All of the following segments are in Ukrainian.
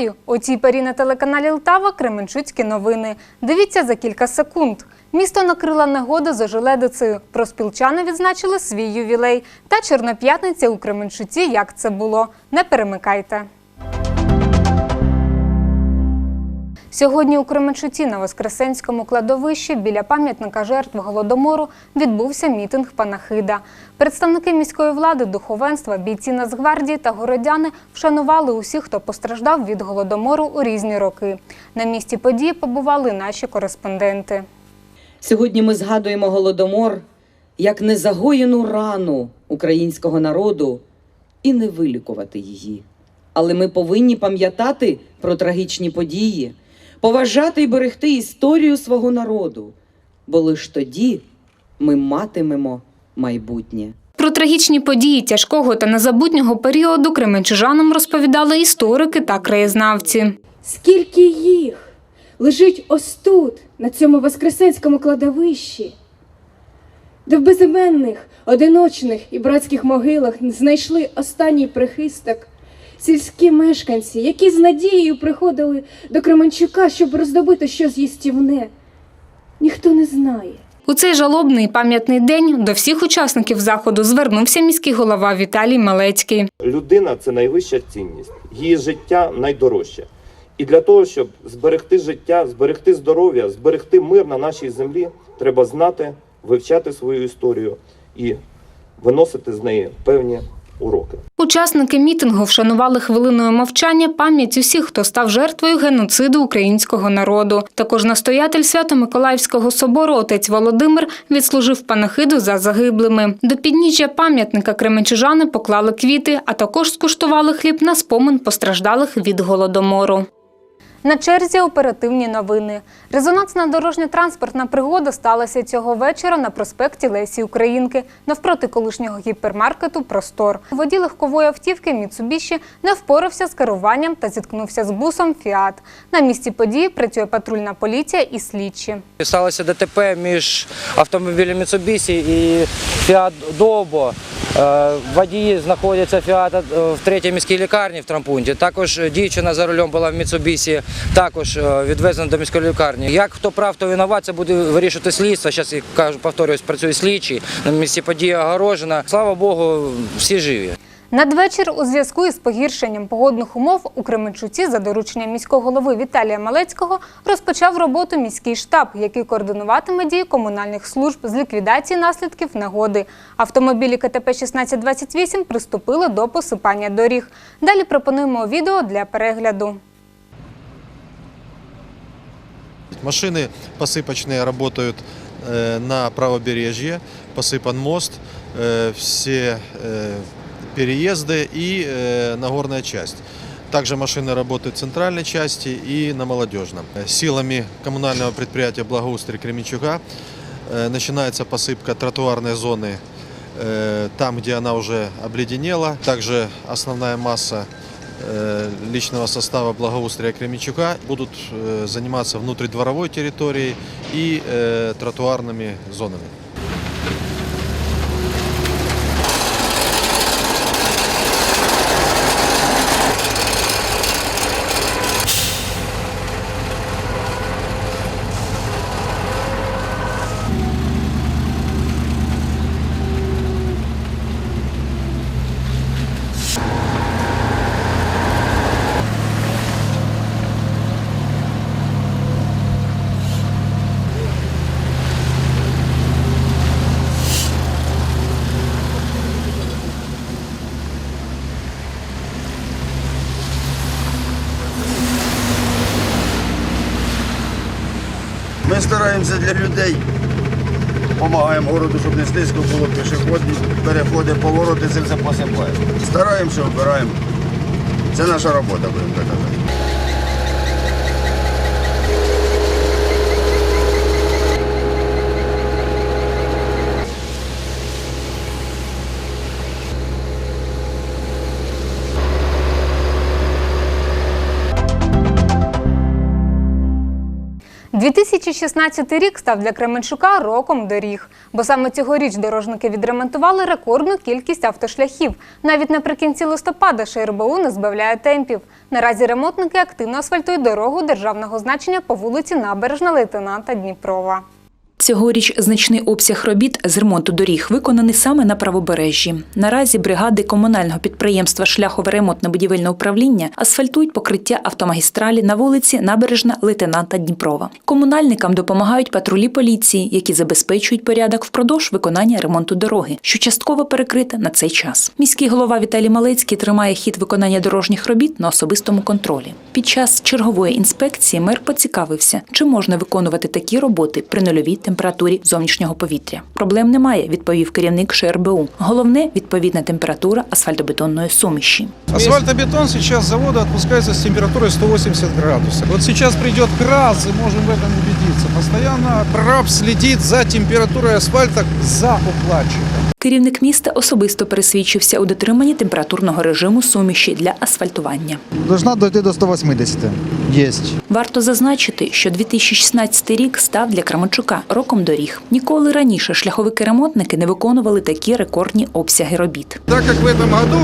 Вітаю! У цій парі на телеканалі Лтава Кременчуцькі новини. Дивіться за кілька секунд. Місто накрила негода за ожеледицею. Проспілчани відзначили свій ювілей. Та Чорноп'ятниця у Кременчуці. Як це було? Не перемикайте. Сьогодні у Кременчуці на Воскресенському кладовищі біля пам'ятника жертв Голодомору відбувся мітинг панахида. Представники міської влади, духовенства, бійці Нацгвардії та городяни вшанували усіх, хто постраждав від голодомору у різні роки. На місці події побували наші кореспонденти. Сьогодні ми згадуємо голодомор як незагоєну рану українського народу і не вилікувати її. Але ми повинні пам'ятати про трагічні події, поважати і берегти історію свого народу, бо лише тоді ми матимемо майбутнє. Про трагічні події тяжкого та незабутнього періоду кременчужанам розповідали історики та краєзнавці. Скільки їх лежить ось тут, на цьому воскресенському кладовищі, де в безіменних, одиночних і братських могилах знайшли останній прихисток сільські мешканці, які з надією приходили до Кременчука, щоб роздобити щось їстівне. Ніхто не знає. У цей жалобний пам'ятний день до всіх учасників заходу звернувся міський голова Віталій Малецький. Людина це найвища цінність, її життя найдорожче. І для того, щоб зберегти життя, зберегти здоров'я, зберегти мир на нашій землі, треба знати, вивчати свою історію і виносити з неї певні уроки. Учасники мітингу вшанували хвилиною мовчання пам'ять усіх, хто став жертвою геноциду українського народу. Також настоятель Свято-Миколаївського собору отець Володимир відслужив панахиду за загиблими. До підніжжя пам'ятника кременчужани поклали квіти, а також скуштували хліб на спомин постраждалих від голодомору. На черзі оперативні новини. Резонансна дорожньо-транспортна пригода сталася цього вечора на проспекті Лесі Українки навпроти колишнього гіпермаркету Простор. Водій легкової автівки Міцубіші не впорався з керуванням та зіткнувся з бусом Фіат. На місці події працює патрульна поліція і слідчі. Сталося ДТП між автомобілем Mitsubishi і Fiat Dobо. Е, Водії знаходяться Фіата в третій міській лікарні в Трампунті. Також дівчина за рулем була в Mitsubishi, також е, відвезена до міської лікарні. Як хто прав, то винуват, це буде вирішувати слідство. Зараз я кажу, повторюсь, працює слідчий. На місці події огорожена. Слава Богу, всі живі. Надвечір у зв'язку із погіршенням погодних умов у Кременчуці за дорученнем міського голови Віталія Малецького розпочав роботу міський штаб, який координуватиме дії комунальних служб з ліквідації наслідків негоди. Автомобілі КТП 1628 приступили до посипання доріг. Далі пропонуємо відео для перегляду. Машины посыпочные работают э, на правобережье, посыпан мост, э, все э, переезды и э, Нагорная часть. Также машины работают в центральной части и на молодежном. Э, Силами коммунального предприятия «Благоустрой Кременчуга» э, начинается посыпка тротуарной зоны э, там, где она уже обледенела. Также основная масса э, личного состава благоустрия Кременчука будут э, заниматься внутридворовой территорией и э, тротуарными зонами. Стараємося для людей, Помагаємо городу, щоб не стиску було пішохідні, переходи, повороти, це все посипаємо. Стараємося, обираємо. Це наша робота, будемо так казати. 2016 рік став для Кременчука роком доріг, бо саме цьогоріч дорожники відремонтували рекордну кількість автошляхів. Навіть наприкінці листопада ШРБУ не збавляє темпів. Наразі ремонтники активно асфальтують дорогу державного значення по вулиці Набережна лейтенанта Дніпрова. Цьогоріч значний обсяг робіт з ремонту доріг виконаний саме на правобережжі. Наразі бригади комунального підприємства Шляхове ремонтне будівельне управління асфальтують покриття автомагістралі на вулиці Набережна лейтенанта Дніпрова. Комунальникам допомагають патрулі поліції, які забезпечують порядок впродовж виконання ремонту дороги, що частково перекрита на цей час. Міський голова Віталій Малецький тримає хід виконання дорожніх робіт на особистому контролі. Під час чергової інспекції мер поцікавився, чи можна виконувати такі роботи при нульовій температурі зовнішнього повітря. Проблем немає, відповів керівник ШРБУ. Головне відповідна температура асфальтобетонної суміші. Асфальтобетон зараз заводу відпускається з температурою температурой 180 градусів. От сейчас прийде КРАС, і можемо в цьому убедитися. Постоянно прораб слідить за температурою асфальта за укладчиком. Керівник міста особисто пересвідчився у дотриманні температурного режиму суміші для асфальтування. Должна дойти до 180. Есть. Варто зазначити, що 2016 рік став для Кременчука роком доріг. Ніколи раніше шляховики-ремонтники не виконували такі рекордні обсяги робіт. Так как в этом году,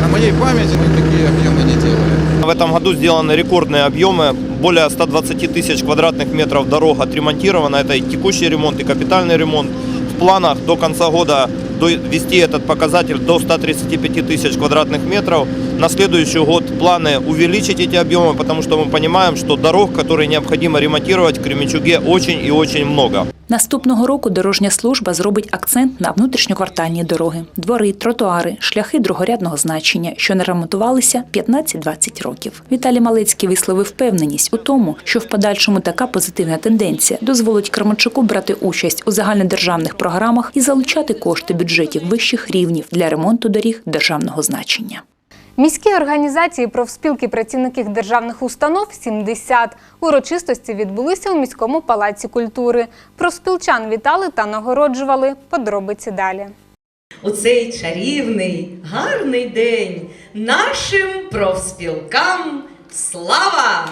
на моей памяти, мы такие объемы не делали. В этом году сделаны рекордные объемы. Более 120 тысяч квадратных метров дорог отремонтировано. Это и текущий ремонт, и капитальный ремонт. Планах до конца года довести этот показатель до 135 тысяч квадратных метров. На следующий год планы увеличить эти объемы, потому что мы понимаем, что дорог, которые необходимо ремонтировать в Кременчуге, очень и очень много. Наступного року дорожня служба зробить акцент на внутрішньоквартальні дороги, двори, тротуари, шляхи другорядного значення, що не ремонтувалися 15-20 років. Віталій Малецький висловив впевненість у тому, що в подальшому така позитивна тенденція дозволить Кременчуку брати участь у загальнодержавних програмах і залучати кошти бюджетів вищих рівнів для ремонту доріг державного значення. Міські організації профспілки працівників державних установ 70. Урочистості відбулися у міському палаці культури. Профспілчан вітали та нагороджували. Подробиці далі. У цей чарівний, гарний день нашим профспілкам слава!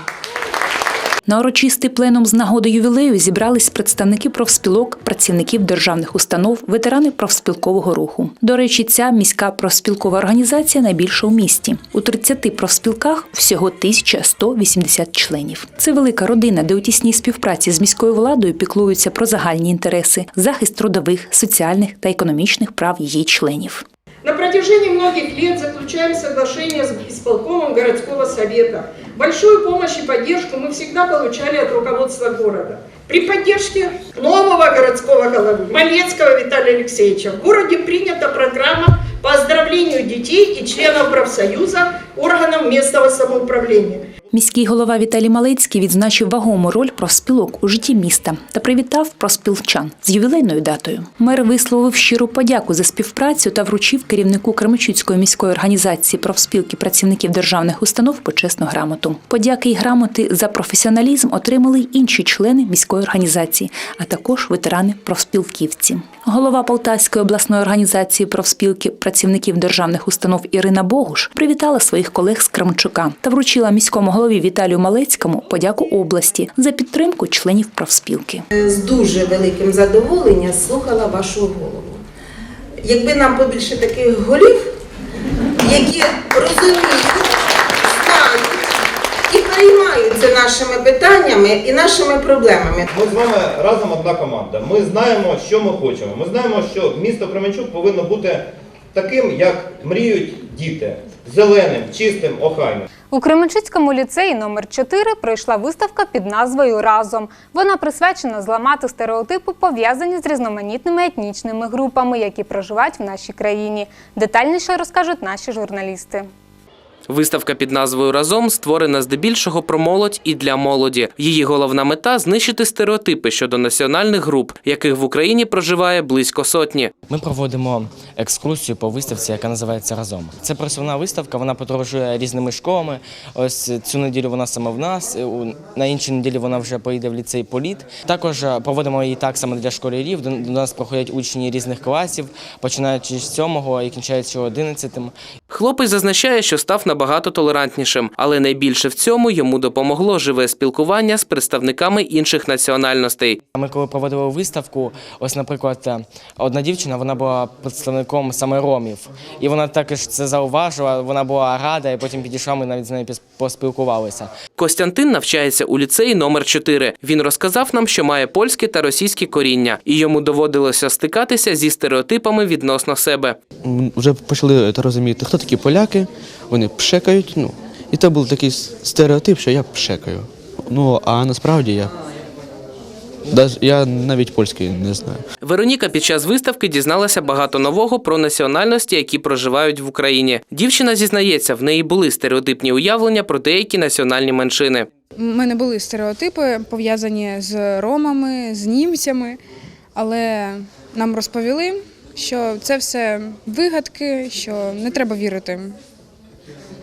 На урочистий пленум з нагоди ювілею зібрались представники профспілок, працівників державних установ, ветерани профспілкового руху. До речі, ця міська профспілкова організація найбільша у місті. У 30 профспілках всього 1180 членів. Це велика родина, де у тісній співпраці з міською владою піклуються про загальні інтереси, захист трудових, соціальних та економічних прав її членів. На протяжении многих лет заключаем соглашение с исполкомом городского совета. Большую помощь и поддержку мы всегда получали от руководства города. При поддержке нового городского головы Малецкого Виталия Алексеевича в городе принята программа по оздоровлению детей и членов профсоюза органов местного самоуправления. Міський голова Віталій Малецький відзначив вагому роль профспілок у житті міста та привітав профспілчан з ювілейною датою. Мер висловив щиру подяку за співпрацю та вручив керівнику Кременчуцької міської організації профспілки працівників державних установ почесну грамоту. Подяки й грамоти за професіоналізм отримали й інші члени міської організації, а також ветерани профспілківці. Голова Полтавської обласної організації профспілки працівників державних установ Ірина Богуш привітала своїх колег з Кременчука та вручила міському голові Віталію Малецькому подяку області за підтримку членів профспілки. З дуже великим задоволенням слухала вашу голову. Якби нам побільше таких голів, які розуміють, знають і переймаються нашими питаннями і нашими проблемами. Ми з вами разом одна команда. Ми знаємо, що ми хочемо. Ми знаємо, що місто Кременчук повинно бути таким, як мріють діти, зеленим, чистим, охайним. У Кременчуцькому ліцеї номер 4 пройшла виставка під назвою Разом. Вона присвячена зламати стереотипи, пов'язані з різноманітними етнічними групами, які проживають в нашій країні. Детальніше розкажуть наші журналісти. Виставка під назвою Разом створена здебільшого про молодь і для молоді. Її головна мета знищити стереотипи щодо національних груп, яких в Україні проживає близько сотні. Ми проводимо екскурсію по виставці, яка називається Разом. Це просувна виставка, вона подорожує різними школами. Ось цю неділю вона саме в нас. На іншій неділі вона вже поїде в ліцей Політ. Також е, проводимо її так само для школярів. До нас проходять учні різних класів, починаючи з 7 і кінчаючи 11. Хлопець зазначає, що став набагато толерантнішим, але найбільше в цьому йому допомогло живе спілкування з представниками інших національностей. Ми коли проводили виставку, ось, наприклад, е, одна дівчина вона була представником саме ромів, і вона також це зауважила. Вона була рада, і потім підійшла. Ми навіть з нею піс- поспілкувалися. Костянтин навчається у ліцеї номер 4 Він розказав нам, що має польське та російське коріння, і йому доводилося стикатися зі стереотипами відносно себе. Вже почали розуміти, хто такі поляки, вони пшекають. Ну, і це був такий стереотип, що я пшекаю. Ну, а насправді я. Я навіть польський не знаю. Вероніка під час виставки дізналася багато нового про національності, які проживають в Україні. Дівчина зізнається, в неї були стереотипні уявлення про деякі національні меншини. У мене були стереотипи пов'язані з ромами, з німцями, але нам розповіли, що це все вигадки, що не треба вірити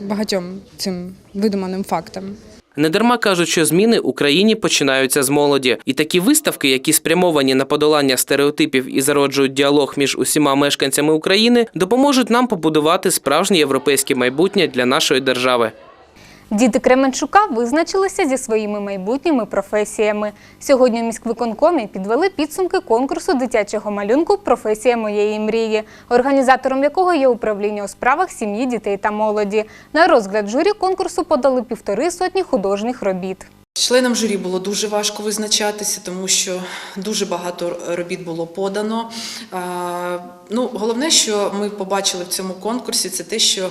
багатьом цим видуманим фактам. Недарма кажуть, що зміни Україні починаються з молоді, і такі виставки, які спрямовані на подолання стереотипів і зароджують діалог між усіма мешканцями України, допоможуть нам побудувати справжнє європейське майбутнє для нашої держави. Діти Кременчука визначилися зі своїми майбутніми професіями. Сьогодні міськвиконкомі підвели підсумки конкурсу дитячого малюнку Професія моєї мрії, організатором якого є управління у справах сім'ї, дітей та молоді. На розгляд журі конкурсу подали півтори сотні художніх робіт. Членам журі було дуже важко визначатися, тому що дуже багато робіт було подано. Ну, головне, що ми побачили в цьому конкурсі, це те, що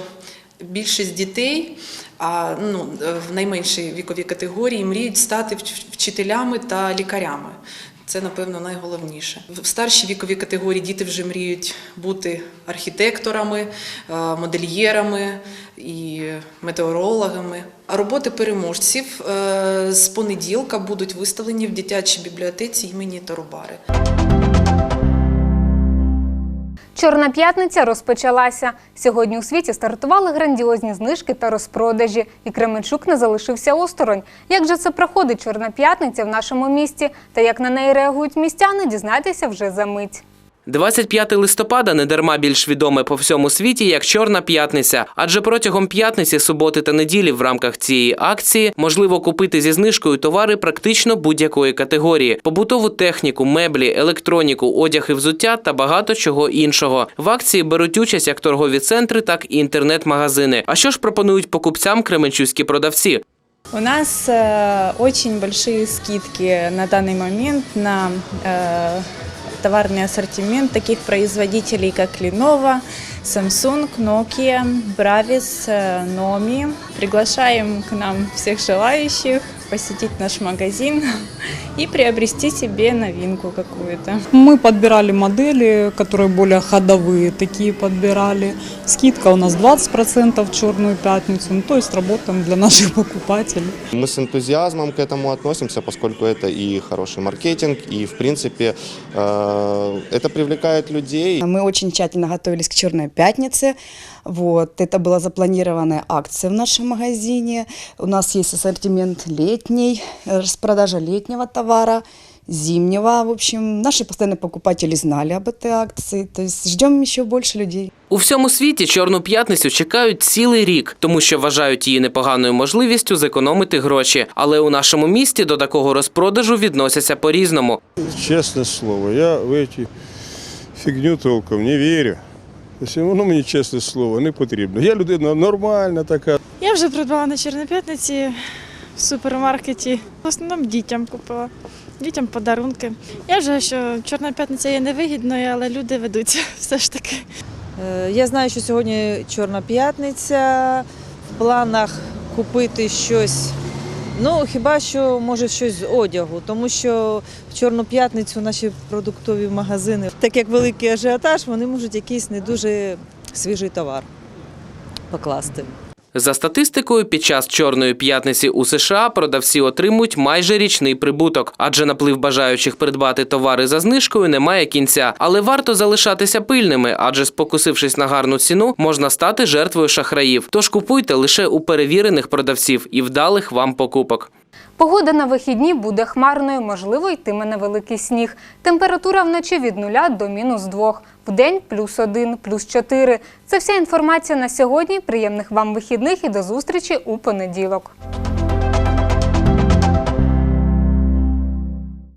більшість дітей а, ну, в найменшій віковій категорії мріють стати вчителями та лікарями. Це, напевно, найголовніше. В старшій віковій категорії діти вже мріють бути архітекторами, е, модельєрами і метеорологами. А роботи переможців е, з понеділка будуть виставлені в дитячій бібліотеці імені Торобари. Чорна п'ятниця розпочалася. Сьогодні у світі стартували грандіозні знижки та розпродажі, і Кременчук не залишився осторонь. Як же це проходить Чорна п'ятниця в нашому місті та як на неї реагують містяни, дізнайтеся вже за мить. 25 листопада недарма більш відоме по всьому світі як Чорна п'ятниця, адже протягом п'ятниці, суботи та неділі в рамках цієї акції можливо купити зі знижкою товари практично будь-якої категорії: побутову техніку, меблі, електроніку, одяг і взуття та багато чого іншого. В акції беруть участь як торгові центри, так і інтернет-магазини. А що ж пропонують покупцям кременчуські продавці? У нас э, очень большие скидки на данный момент на э, товарный ассортимент таких производителей, как Lenovo, Samsung, Nokia, Bravis, э, Nomi. Приглашаем к нам всех желающих посетить наш магазин и приобрести себе новинку какую-то. Мы подбирали модели, которые более ходовые, такие подбирали. Скидка у нас 20% в черную пятницу, ну, то есть работаем для наших покупателей. Мы с энтузиазмом к этому относимся, поскольку это и хороший маркетинг, и, в принципе, э, это привлекает людей. Мы очень тщательно готовились к Черной пятнице. Вот, это была запланированная акция в нашем магазине. У нас есть ассортимент летний, распродажа летнего товара, зимнего. В общем, наши постоянные покупатели знали об этой акции. То есть ждем еще больше людей. У всьому світі Чорну п'ятницю чекають цілий рік, тому що вважають її непоганою можливістю зекономити гроші. Але у нашому місті до такого розпродажу відносяться по-різному. Честное слово, я в эти фигню толком не вірю. Воно мені чесне слово не потрібно. Я людина нормальна така. Я вже придбала на Чорній п'ятниці в супермаркеті. В основному дітям купила. Дітям подарунки. Я вважаю, що Чорна п'ятниця є невигідною, але люди ведуться все ж таки. Е, Я знаю, що сьогодні Чорна п'ятниця. В планах купити щось. Ну, хіба що може щось з одягу, тому що в Чорну п'ятницю наші продуктові магазини, так як великий ажіотаж, вони можуть якийсь не дуже свіжий товар покласти. За статистикою, під час Чорної п'ятниці у США продавці отримують майже річний прибуток, адже наплив бажаючих придбати товари за знижкою немає кінця. Але варто залишатися пильними, адже спокусившись на гарну ціну, можна стати жертвою шахраїв. Тож купуйте лише у перевірених продавців і вдалих вам покупок. Погода на вихідні буде хмарною, можливо, йтиме невеликий сніг. Температура вночі від 0 до мінус 2. день плюс 1, плюс 4. Це вся інформація на сьогодні. Приємних вам вихідних і до зустрічі у понеділок.